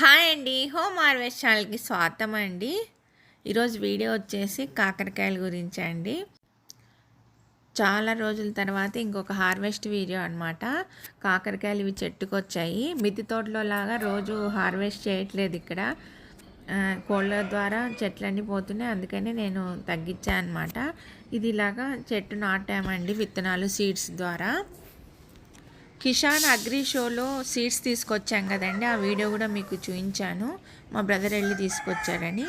Hi అండి home harvest ఛానల్కి స్వాగతం అండి. ఈరోజు వీడియో వచ్చేసి కాకరకాయల గురించి అండి. చాలా రోజుల తర్వాత ఇంకొక హార్వెస్ట్ వీడియో అనమాట కాకరకాయలు ఇవి చెట్టుకు వచ్చాయి మిద్దె తోటలో లాగా రోజు హార్వెస్ట్ చేయట్లేదు ఇక్కడ. కోళ్ళ ద్వారా చెట్లన్నీ పోతున్నాయి. అందుకనే నేను తగ్గించాను అనమాట ఇది ఇలాగా చెట్టు నాటామండి విత్తనాలు సీడ్స్ ద్వారా. కిషాన్ అగ్రి షోలో సీడ్స్ తీసుకొచ్చాం కదండి. ఆ వీడియో కూడా మీకు చూపించాను. మా బ్రదర్ వెళ్ళి తీసుకొచ్చాడని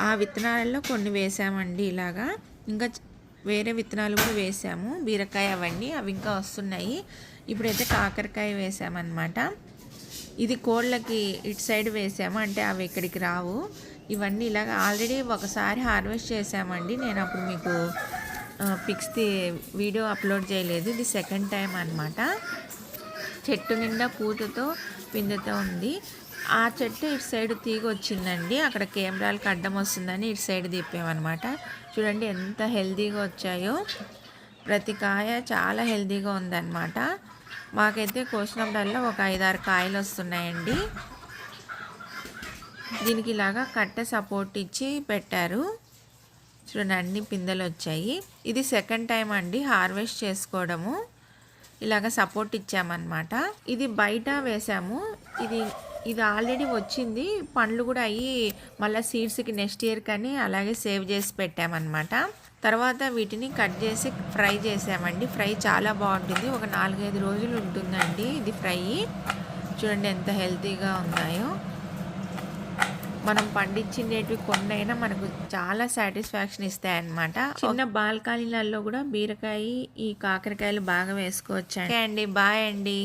ఆ విత్తనాలలో కొన్ని వేసామండి ఇలాగా. ఇంకా వేరే విత్తనాలు కూడా వేసాము. బీరకాయ అవన్నీ అవి ఇంకా వస్తున్నాయి. ఇప్పుడైతే కాకరకాయ వేసామన్నమాట. ఇది కోళ్ళకి ఇటు సైడ్ వేసాము. అంటే అవి ఇక్కడికి రావు. ఇవన్నీ ఇలాగ ఆల్రెడీ ఒకసారి హార్వెస్ట్ చేసామండి. నేను అప్పుడు మీకు పిక్స్ వీడియో అప్లోడ్ చేయలేదు. ఇది సెకండ్ టైం అన్నమాట. చెట్టు నిండా పూతతో పిందెతో ఉంది. ఆ చెట్టు ఇటు సైడ్ తీగ వచ్చిందండి అక్కడ కెమెరాలకు అడ్డం వస్తుందని ఇటు సైడ్ తిప్పామన్నమాట. చూడండి ఎంత హెల్తీగా వచ్చాయో. ప్రతి కాయ చాలా హెల్తీగా ఉందన్నమాట. మాకైతే కోసినప్పుడల్లా ఒక ఐదారు కాయలు వస్తున్నాయండి. దీనికి ఇలాగా కట్టె సపోర్ట్ ఇచ్చి పెట్టారు. చూడండి అన్ని పిందెలు వచ్చాయి. ఇది సెకండ్ టైం అండి హార్వెస్ట్ చేసుకోవడము. ఇలాగ సపోర్ట్ ఇచ్చామన్నమాట. ఇది బయట వేసాము. ఇది ఇది ఆల్రెడీ వచ్చింది. పండ్లు కూడా అయ్యి మళ్ళీ సీడ్స్కి నెక్స్ట్ ఇయర్ కానీ అలాగే సేవ్ చేసి పెట్టామన్నమాట. తర్వాత వీటిని కట్ చేసి ఫ్రై చేసామండి. ఫ్రై చాలా బాగుంటుంది. ఒక నాలుగైదు రోజులు ఉంటుందండి ఇది ఫ్రై చూడండి ఎంత హెల్తీగా ఉన్నాయో. మనం పండించినవి కొన్ని అయినా మనకు చాలా సాటిస్ఫాక్షన్ ఇస్తాయి అన్నమాట చిన్న బాల్కనీలలో కూడా బీరకాయ ఈ కాకరకాయలు బాగా వేసుకోవచ్చు అండి. బాయ్ అండి.